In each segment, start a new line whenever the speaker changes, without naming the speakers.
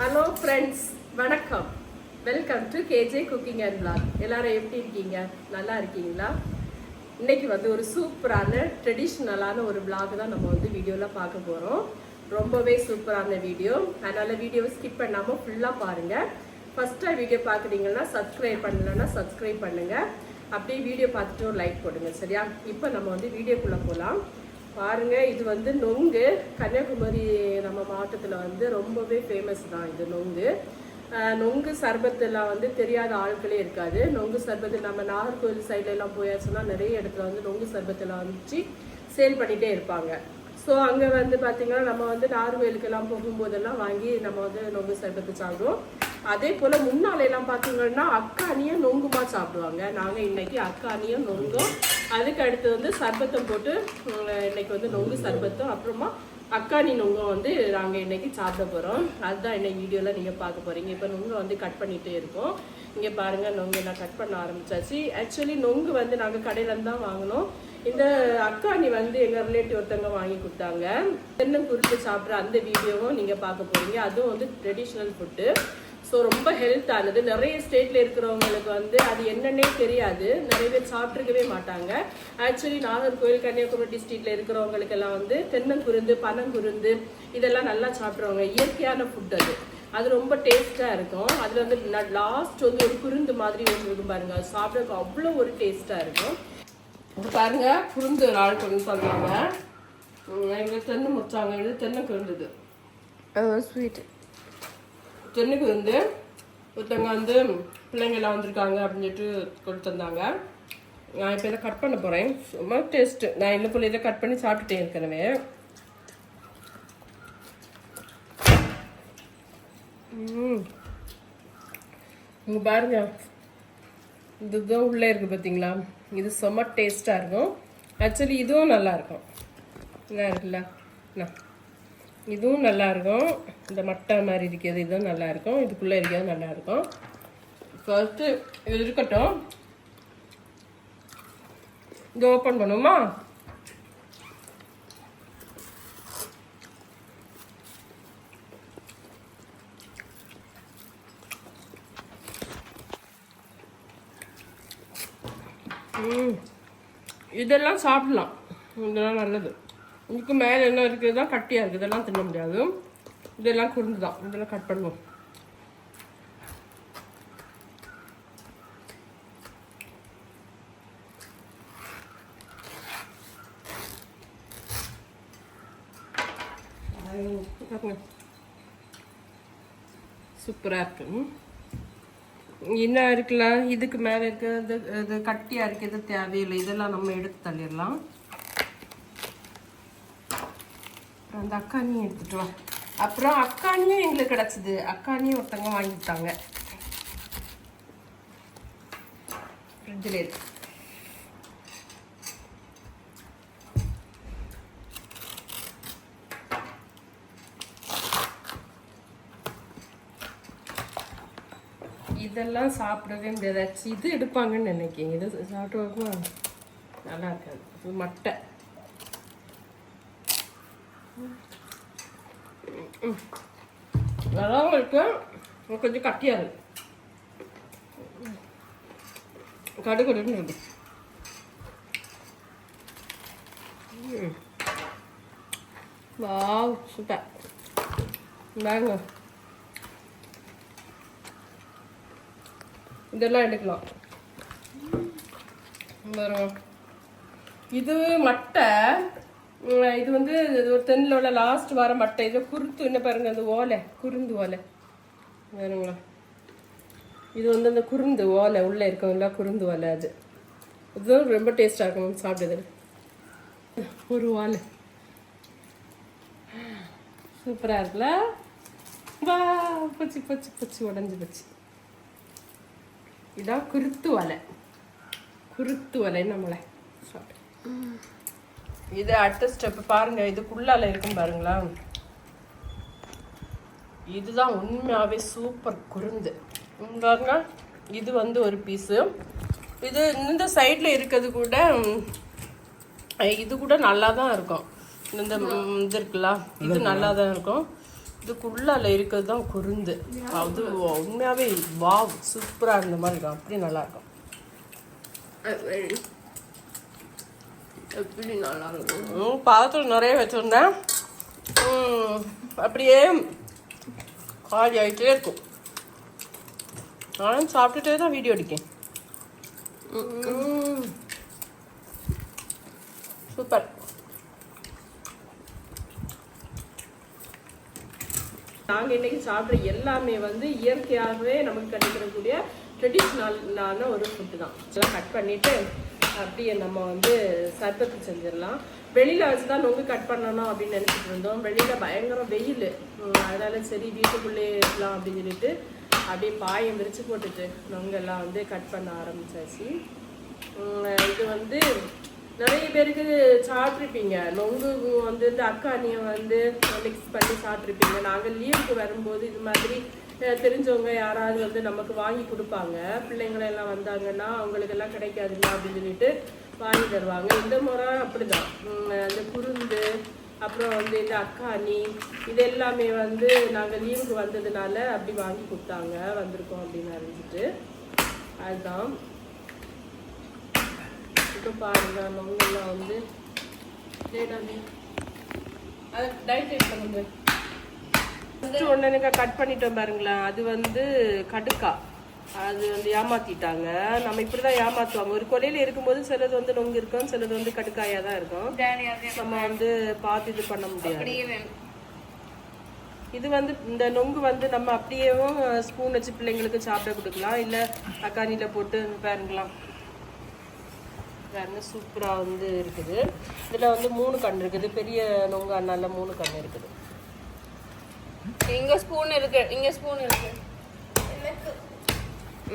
hello friends வணக்கம் welcome to KJ cooking and blog எல்லாரும் எப்படி இருக்கீங்க நல்லா இருக்கீங்களா இன்னைக்கு வந்து ஒரு சூப்பரான ட்ரெடிஷ்னலான ஒரு பிளாக் தான் நம்ம வந்து வீடியோவில் பார்க்க போகிறோம் ரொம்பவே சூப்பரான வீடியோ அதனால் வீடியோவை ஸ்கிப் பண்ணாமல் ஃபுல்லாக பாருங்கள் ஃபஸ்ட்டாக வீடியோ பார்க்குறீங்கன்னா சப்ஸ்கிரைப் பண்ணலன்னா சப்ஸ்கிரைப் பண்ணுங்கள் அப்படியே வீடியோ பார்த்துட்டு ஒரு லைக் போடுங்க சரியா இப்போ நம்ம வந்து வீடியோக்குள்ளே போகலாம் பாருங்கள் இது வந்து நொங்கு கன்னியாகுமரி நம்ம மாவட்டத்தில் வந்து ரொம்பவே ஃபேமஸ் தான் இது நொங்கு நொங்கு சர்பத்தெல்லாம் வந்து தெரியாத ஆட்களே இருக்காது நொங்கு சர்பத்தில் நம்ம நாகர்கோவில் எல்லாம் போயாச்சுன்னா நிறைய இடத்துல வந்து நொங்கு சர்பத்தெல்லாம் வந்துச்சு சேல் பண்ணிகிட்டே இருப்பாங்க ஸோ அங்கே வந்து பார்த்திங்கன்னா நம்ம வந்து நாகர்கோவிலுக்கெல்லாம் போகும்போதெல்லாம் வாங்கி நம்ம வந்து நொங்கு சர்பத்தை சாப்பிடுவோம் அதே போல் எல்லாம் பார்த்தீங்கன்னா அக்கானியும் நொங்குமா சாப்பிடுவாங்க நாங்கள் இன்னைக்கு அக்கானியும் நொங்கும் அதுக்கு அடுத்து வந்து சர்பத்தம் போட்டு இன்னைக்கு வந்து நொங்கு சர்பத்தம் அப்புறமா அக்காணி நுங்கம் வந்து நாங்கள் இன்றைக்கி சாப்பிட போகிறோம் அதுதான் இன்னைக்கு வீடியோவில் நீங்கள் பார்க்க போகிறீங்க இப்போ நுங்கை வந்து கட் பண்ணிகிட்டே இருக்கோம் இங்கே பாருங்கள் நொங்கு நான் கட் பண்ண ஆரம்பிச்சாச்சு ஆக்சுவலி நொங்கு வந்து நாங்கள் கடையிலேருந்து தான் வாங்கினோம் இந்த அக்காணி வந்து எங்கள் ரிலேட்டிவ் ஒருத்தவங்க வாங்கி கொடுத்தாங்க தென்னம் குறித்து சாப்பிட்ற அந்த வீடியோவும் நீங்கள் பார்க்க போகிறீங்க அதுவும் வந்து ட்ரெடிஷ்னல் ஃபுட்டு ஸோ ரொம்ப ஹெல்த் ஆனது நிறைய ஸ்டேட்டில் இருக்கிறவங்களுக்கு வந்து அது என்னன்னே தெரியாது நிறைய பேர் சாப்பிட்ருக்கவே மாட்டாங்க ஆக்சுவலி நாகர்கோவில் கன்னியாகுமரி டிஸ்ட்ரிக்டில் இருக்கிறவங்களுக்கெல்லாம் வந்து தென்னங்குருந்து பனங்குருந்து இதெல்லாம் நல்லா சாப்பிட்றவங்க இயற்கையான ஃபுட் அது அது ரொம்ப டேஸ்ட்டாக இருக்கும் அதில் வந்து லாஸ்ட் வந்து ஒரு குருந்து மாதிரி இருக்கும் பாருங்கள் அது சாப்பிட்றதுக்கு அவ்வளோ ஒரு டேஸ்ட்டாக இருக்கும் இப்போ பாருங்கள் குருந்து ஒரு ஆள் கொண்டு சொல்லுவாங்க எங்களுக்கு தென்னை முச்சாங்க இது தென்னை குருந்துது ஸ்வீட் சென்னைக்கு வந்து ஒருத்தவங்க வந்து பிள்ளைங்கள்லாம் வந்திருக்காங்க அப்படின்னு சொல்லிட்டு கொடுத்துருந்தாங்க தந்தாங்க நான் இப்போ இதை கட் பண்ண போகிறேன் சும்மா டேஸ்ட்டு நான் இன்னும் போல் இதை கட் பண்ணி சாப்பிட்டுட்டேன் ஏற்கனவே இங்கே பாருங்க இதுதான் உள்ளே இருக்குது பார்த்தீங்களா இது செம்ம டேஸ்ட்டாக இருக்கும் ஆக்சுவலி இதுவும் நல்லாயிருக்கும் நல்லா இருக்குல்ல நான் இதுவும் நல்லாயிருக்கும் இந்த மட்டை மாதிரி இருக்கிறது இதுவும் நல்லாயிருக்கும் இதுக்குள்ளே இருக்கிறது நல்லாயிருக்கும் ஃபஸ்ட்டு இது இருக்கட்டும் இதை ஓப்பன் பண்ணுமா இதெல்லாம் சாப்பிடலாம் இதெல்லாம் நல்லது இதுக்கு மேலே என்ன இருக்குது தான் கட்டியாக இருக்குது இதெல்லாம் தின்ன முடியாது இதெல்லாம் குருந்து தான் இதெல்லாம் கட் பண்ணுவோம் சூப்பராக இருக்கு என்ன இருக்குல்ல இதுக்கு மேலே இருக்கிறது இது கட்டியாக இருக்கிறது தேவையில்லை இதெல்லாம் நம்ம எடுத்து தள்ளிடலாம் அந்த அக்கானியும் எடுத்துட்டு வா அப்புறம் அக்கானியும் எங்களுக்கு கிடச்சிது அக்கானியும் ஒருத்தங்க வாங்கிட்டாங்க ஃப்ரிட்ஜில் இருக்கு இதெல்லாம் சாப்பிடவே முடியாது இது எடுப்பாங்கன்னு நினைக்கிறேன் இது சாப்பிட்டு நல்லா இருக்காது மட்டை நல்லாவும் இருக்குது கொஞ்சம் கட்டியாக இருக்குது கடுகடுன்னு இருக்கு வாவ் சூப்பர் வாங்க இதெல்லாம் எடுக்கலாம் இது மட்டை இது வந்து ஒரு தென்னில் உள்ள லாஸ்ட் வார மட்டை இதை குருத்து என்ன பாருங்கள் அந்த ஓலை குருந்து ஓலை வேறுங்களா இது வந்து அந்த குருந்து ஓலை உள்ளே இருக்கவங்களா குருந்து ஓலை அது இதுதான் ரொம்ப டேஸ்ட்டாக இருக்கும் சாப்பிட்டது ஒரு ஓலை சூப்பராக இருக்குல்ல வா பச்சி பச்சி பச்சி உடஞ்சி பச்சி இதான் குருத்து ஓலை குருத்து ஓலை நம்மளை சாப்பிட்டு இது அடுத்த ஸ்டெப் பாருங்க இதுக்குள்ளால இருக்கும் பாருங்களா இதுதான் உண்மையாகவே சூப்பர் குருந்து பாருங்க இது வந்து ஒரு பீஸு இது இந்த சைடில் இருக்கிறது கூட இது கூட நல்லா தான் இருக்கும் இந்த இது இருக்குல்ல இது நல்லா தான் இருக்கும் இதுக்குள்ளால இருக்கிறது தான் குருந்து அது உண்மையாகவே வா சூப்பராக இருந்த மாதிரி இருக்கும் அப்படி நல்லாயிருக்கும்
எப்படி நல்லா
இருக்கும் நிறைய வச்சுருந்தேன் அப்படியே காலி ஆகிட்டே இருக்கும் நானும் சாப்பிட்டுட்டே தான் வீடியோ அடிக்கேன் சூப்பர் நாங்கள் இன்னைக்கு சாப்பிட்ற எல்லாமே வந்து இயற்கையாகவே நமக்கு கிடைக்கக்கூடிய ட்ரெடிஷ்னலான ஒரு ஃபுட்டு தான் இதெல்லாம் கட் பண்ணிவிட்டு அப்படியே நம்ம வந்து சர்பத்து செஞ்சிடலாம் வெளியில் வச்சு தான் நொங்கு கட் பண்ணணும் அப்படின்னு நினச்சிட்டு இருந்தோம் வெளியில் பயங்கர வெயில் அதனால் சரி வீட்டுக்குள்ளே இருக்கலாம் அப்படின்னு சொல்லிட்டு அப்படியே பாயம் விரித்து போட்டுட்டு நொங்கெல்லாம் வந்து கட் பண்ண ஆரம்பிச்சாச்சு இது வந்து நிறைய பேருக்கு சாப்பிட்ருப்பீங்க நொங்கு வந்து இந்த நீ வந்து மிக்ஸ் பண்ணி சாப்பிட்ருப்பீங்க நாங்கள் லீவுக்கு வரும்போது இது மாதிரி தெரிஞ்சவங்க யாராவது வந்து நமக்கு வாங்கி கொடுப்பாங்க பிள்ளைங்களெல்லாம் வந்தாங்கன்னா அவங்களுக்கெல்லாம் கிடைக்காதுங்க அப்படின்னு சொல்லிட்டு வாங்கி தருவாங்க இந்த முறை அப்படி தான் அந்த குருந்து அப்புறம் வந்து இந்த அக்காணி இது எல்லாமே வந்து நாங்கள் லீவுக்கு வந்ததுனால அப்படி வாங்கி கொடுத்தாங்க வந்திருக்கோம் அப்படின்னு அறிஞ்சிட்டு அதுதான் மட்டும் பாருங்கள் நம்மளாம் வந்து அதை டைஜஸ்ட் பண்ணுங்க ஃபஸ்ட்டு ஒன்று கட் பண்ணிட்டோம் பாருங்களேன் அது வந்து கடுக்கா அது வந்து ஏமாத்திட்டாங்க நம்ம இப்படி தான் ஏமாத்துவாங்க ஒரு கொலையில் இருக்கும்போது சிலது வந்து நொங்கு இருக்கும் சிலது வந்து கடுக்காயாக தான் இருக்கும் நம்ம வந்து பார்த்து இது பண்ண முடியாது இது வந்து இந்த நொங்கு வந்து நம்ம அப்படியேவும் ஸ்பூன் வச்சு பிள்ளைங்களுக்கு சாப்பிட கொடுக்கலாம் இல்லை தக்காளியில் போட்டு பாருங்களாம் பாருங்கள் சூப்பராக வந்து இருக்குது இதில் வந்து மூணு கண் இருக்குது பெரிய நொங்கு அண்ணால மூணு கண் இருக்குது இங்கே ஸ்பூன் இருக்கு இங்கே ஸ்பூன் இருக்கு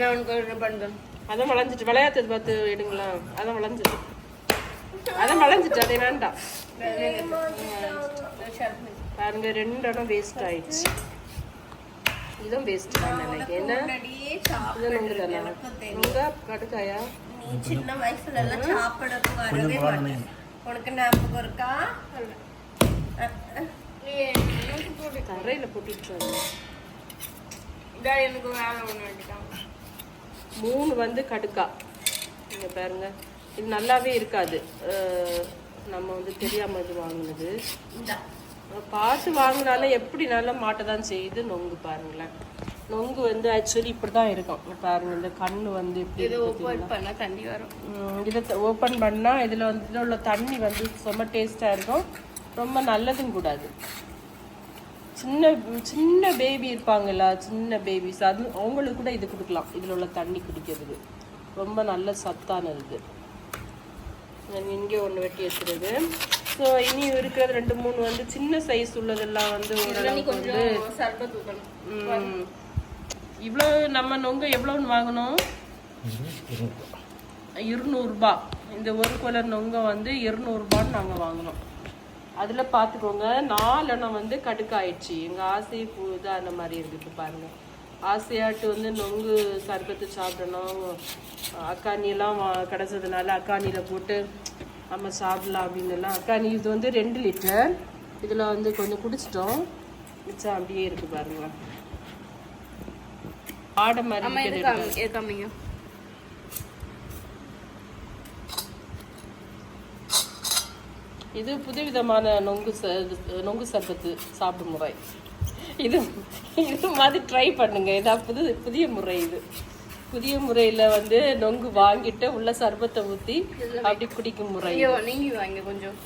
நான் உனக்கு பண்ணுறேன் அதான் வளைஞ்சிட்டு விளையாத்தது பார்த்து எடுங்களா அதான் வளைஞ்சிட்டு அதான் வளைஞ்சிட்டு அதே வேண்டாம் பாருங்க ரெண்டு இடம் வேஸ்ட் ஆயிடுச்சு இதுவும் வேஸ்ட் தான் நினைக்கிறேன்
என்ன இது
நொங்கு கடுக்காயா
சின்ன வயசுல எல்லாம் சாப்பிடறதுக்கு வரவே மாட்டேன் உனக்கு ஞாபகம் இருக்கா
கரையில போட்டுட்டு
எனக்கு வேலை ஒன்று
மூணு வந்து கடுக்கா இங்கே பாருங்க இது நல்லாவே இருக்காது நம்ம வந்து தெரியாமல் இது வாங்கினது பார்த்து வாங்கினாலும் எப்படி நல்லா மாட்டை தான் செய்யுது நொங்கு பாருங்களேன் நொங்கு வந்து ஆக்சுவலி இப்படி தான் இருக்கும் பாருங்க இந்த கண் வந்து
இப்படி இது தண்ணி வரும்
இதை ஓப்பன் பண்ணால் இதில் வந்து இதில் உள்ள தண்ணி வந்து ரொம்ப டேஸ்ட்டாக இருக்கும் ரொம்ப நல்லதும் கூடாது சின்ன சின்ன பேபி இருப்பாங்களா சின்ன பேபிஸ் அது அவங்களுக்கு கூட இது கொடுக்கலாம் இதில் உள்ள தண்ணி குடிக்கிறது ரொம்ப நல்ல சத்தானது நான் இங்கே ஒன்று வெட்டி வச்சுருது ஸோ இனி இருக்கிறது ரெண்டு மூணு வந்து சின்ன சைஸ் உள்ளதெல்லாம் வந்து
ஓரளவுக்கு வந்து
இவ்வளோ நம்ம நொங்கு எவ்வளோன்னு வாங்கணும் இருநூறுபா இந்த ஒரு குலர் நொங்க வந்து இருநூறுபான்னு நாங்கள் வாங்கினோம் அதில் பார்த்துக்கோங்க நாலெண்ணம் வந்து கடுக்காயிடுச்சு எங்கள் ஆசை இதாக அந்த மாதிரி இருக்குது பாருங்கள் ஆசையாட்டு வந்து நொங்கு சர்பத்து சாப்பிடணும் அக்காணியெல்லாம் வா கிடச்சதுனால அக்காணியில் போட்டு நம்ம சாப்பிடலாம் அப்படின்னுலாம் அக்காணி இது வந்து ரெண்டு லிட்டர் இதில் வந்து கொஞ்சம் குடிச்சிட்டோம் மிச்சம் அப்படியே இருக்குது பாருங்கள் ஆடை மாதிரி காமிங்க இது புதுவிதமான நொங்கு நொங்கு சர்பத்து சாப்பிடும் முறை இது இது மாதிரி ட்ரை பண்ணுங்க இதான் புது புதிய முறை இது புதிய முறையில் வந்து நொங்கு வாங்கிட்டு உள்ள சர்பத்தை ஊற்றி அப்படி குடிக்கும் முறை
நீங்க வாங்க கொஞ்சம்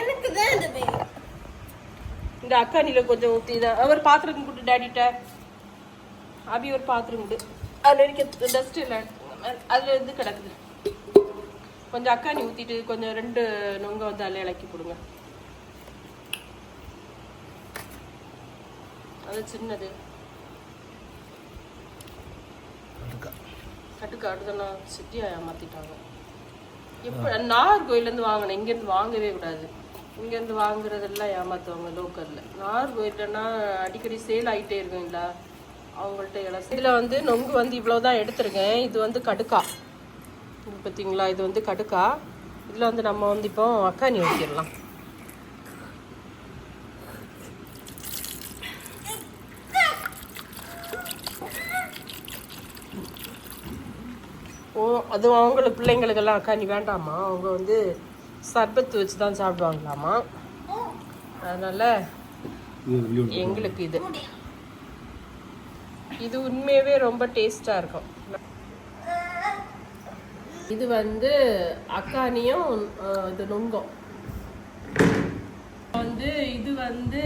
எனக்கு தான்
இந்த அக்கா நில கொஞ்சம் ஊற்றி அவர் பாத்திரம் கூட்டு டேடிட்ட அபி ஒரு பாத்திரம் கூடு அதில் இருக்க டஸ்ட் இல்லை அதில் இருந்து கிடக்குது கொஞ்சம் அக்கா நீ ஊற்றிட்டு கொஞ்சம் ரெண்டு நொங்க வந்து அதில் இலக்கி கொடுங்க அது சின்னது கட்டுக்கா அடுத்தனா சிட்டியாக மாற்றிட்டாங்க எப்போ நாகர்கோயிலேருந்து வாங்கினேன் இங்கேருந்து வாங்கவே கூடாது இங்கேருந்து வாங்குறதெல்லாம் ஏமாத்துவாங்க லோக்கலில் நார் போயிட்டேன்னா அடிக்கடி சேல் ஆகிட்டே இருக்குங்களா அவங்கள்ட்ட எல்லாம் இதில் வந்து நொங்கு வந்து இவ்வளோதான் எடுத்துருக்கேன் இது வந்து கடுக்கா பார்த்தீங்களா இது வந்து கடுக்கா இதில் வந்து நம்ம வந்து இப்போ அக்காணி வைக்கிடலாம் ஓ அதுவும் அவங்களுக்கு பிள்ளைங்களுக்கெல்லாம் அக்காணி வேண்டாமா அவங்க வந்து சர்பத்து வச்சு தான் சாப்பிடுவாங்களாமா அதனால எங்களுக்கு இது இது உண்மையவே ரொம்ப டேஸ்ட்டாக இருக்கும் இது வந்து அக்கானியும் இது நுங்கும் வந்து இது வந்து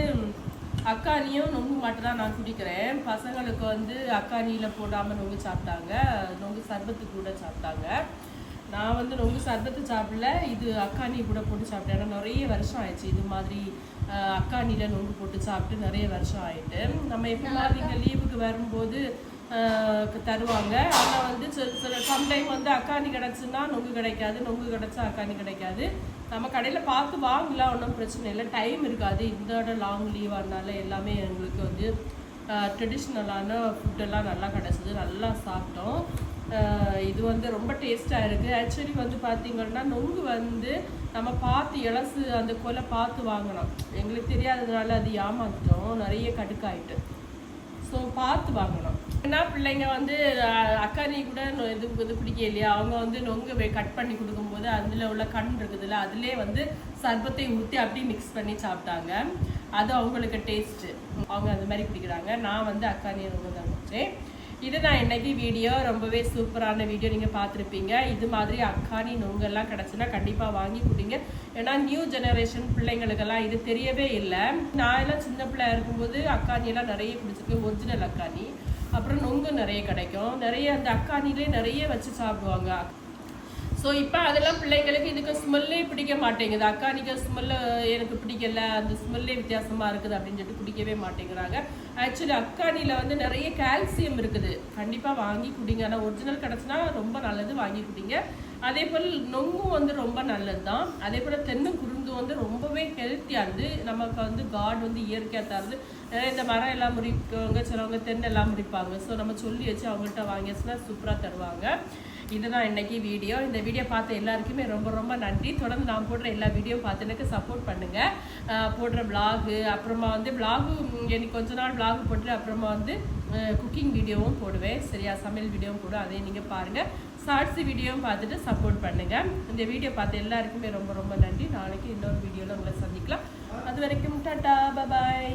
அக்கானியும் நொங்கு மட்டும் நான் குடிக்கிறேன் பசங்களுக்கு வந்து அக்கானியில் போடாமல் நொங்கு சாப்பிட்டாங்க நொங்கு சர்பத்து கூட சாப்பிட்டாங்க நான் வந்து ரொம்ப சர்பத்தை சாப்பிடல இது அக்காணி கூட போட்டு சாப்பிட்டேன் ஏன்னா நிறைய வருஷம் ஆயிடுச்சு இது மாதிரி அக்காணியில் நொங்கு போட்டு சாப்பிட்டு நிறைய வருஷம் ஆயிட்டு நம்ம எப்போ மாதிரி லீவுக்கு வரும்போது தருவாங்க ஆனால் வந்து சில சில சம்டைம் வந்து அக்காணி கிடச்சுன்னா நொங்கு கிடைக்காது நொங்கு கிடச்சா அக்காணி கிடைக்காது நம்ம கடையில் பார்த்து வாங்கலாம் ஒன்றும் பிரச்சனை இல்லை டைம் இருக்காது இதோட லாங் லீவானால எல்லாமே எங்களுக்கு வந்து ட்ரெடிஷ்னலான ஃபுட்டெல்லாம் நல்லா கிடச்சிது நல்லா சாப்பிட்டோம் இது வந்து ரொம்ப டேஸ்ட்டாக இருக்குது ஆக்சுவலி வந்து பார்த்திங்கன்னா நொங்கு வந்து நம்ம பார்த்து இலசு அந்த கொலை பார்த்து வாங்கினோம் எங்களுக்கு தெரியாததுனால அது ஏமாந்துட்டோம் நிறைய கடுக்காயிட்டு ஸோ பார்த்து வாங்கணும் ஏன்னா பிள்ளைங்க வந்து அக்கா நீ கூட இது இது பிடிக்க இல்லையா அவங்க வந்து நொங்கு கட் பண்ணி கொடுக்கும்போது அதில் உள்ள கண் இருக்குதுல்ல அதிலே வந்து சர்பத்தை ஊற்றி அப்படியே மிக்ஸ் பண்ணி சாப்பிட்டாங்க அது அவங்களுக்கு டேஸ்ட்டு அவங்க அந்த மாதிரி பிடிக்கிறாங்க நான் வந்து அக்கா நீ ரொம்ப தான் இது நான் இன்றைக்கி வீடியோ ரொம்பவே சூப்பரான வீடியோ நீங்கள் பார்த்துருப்பீங்க இது மாதிரி அக்கானி நொங்கெல்லாம் கிடச்சுன்னா கண்டிப்பாக வாங்கி கொடுங்க ஏன்னா நியூ ஜெனரேஷன் பிள்ளைங்களுக்கெல்லாம் இது தெரியவே இல்லை நான் எல்லாம் சின்ன பிள்ளையா இருக்கும்போது அக்கானியெல்லாம் நிறைய பிடிச்சிருக்கேன் ஒரிஜினல் அக்கானி அப்புறம் நொங்கு நிறைய கிடைக்கும் நிறைய அந்த அக்கானிலே நிறைய வச்சு சாப்பிடுவாங்க ஸோ இப்போ அதெல்லாம் பிள்ளைங்களுக்கு இதுக்கு ஸ்மெல்லே பிடிக்க மாட்டேங்குது அக்கா நீங்கள் ஸ்மெல்லு எனக்கு பிடிக்கல அந்த ஸ்மெல்லே வித்தியாசமாக இருக்குது அப்படின்னு சொல்லிட்டு பிடிக்கவே மாட்டேங்கிறாங்க ஆக்சுவலி அக்கானியில் வந்து நிறைய கால்சியம் இருக்குது கண்டிப்பாக வாங்கி குடிங்க ஆனால் ஒரிஜினல் கிடச்சினா ரொம்ப நல்லது வாங்கி குடிங்க அதே போல் நொங்கும் வந்து ரொம்ப நல்லது தான் அதே போல் தென்னும் குருந்து வந்து ரொம்பவே ஹெல்த்தியானது நமக்கு வந்து காட் வந்து இயற்கையாக தருது இந்த மரம் எல்லாம் முறிக்கவங்க சிலவங்க தென்னெல்லாம் முறிப்பாங்க ஸோ நம்ம சொல்லி வச்சு அவங்கள்ட்ட வாங்கியாச்சுன்னா சூப்பராக தருவாங்க இதுதான் இன்னைக்கு வீடியோ இந்த வீடியோ பார்த்த எல்லாருக்குமே ரொம்ப ரொம்ப நன்றி தொடர்ந்து நான் போடுற எல்லா வீடியோ பார்த்து எனக்கு சப்போர்ட் பண்ணுங்கள் போடுற விளாகு அப்புறமா வந்து விளாகு எனக்கு கொஞ்ச நாள் விளாகு போட்டு அப்புறமா வந்து குக்கிங் வீடியோவும் போடுவேன் சரியா சமையல் வீடியோவும் போடும் அதையும் நீங்கள் பாருங்கள் ஷார்ட்ஸ் வீடியோவும் பார்த்துட்டு சப்போர்ட் பண்ணுங்கள் இந்த வீடியோ பார்த்து எல்லாருக்குமே ரொம்ப ரொம்ப நன்றி நாளைக்கு இன்னொரு வீடியோவில் உங்களை சந்திக்கலாம் அது வரைக்கும் டாட்டா பபாய்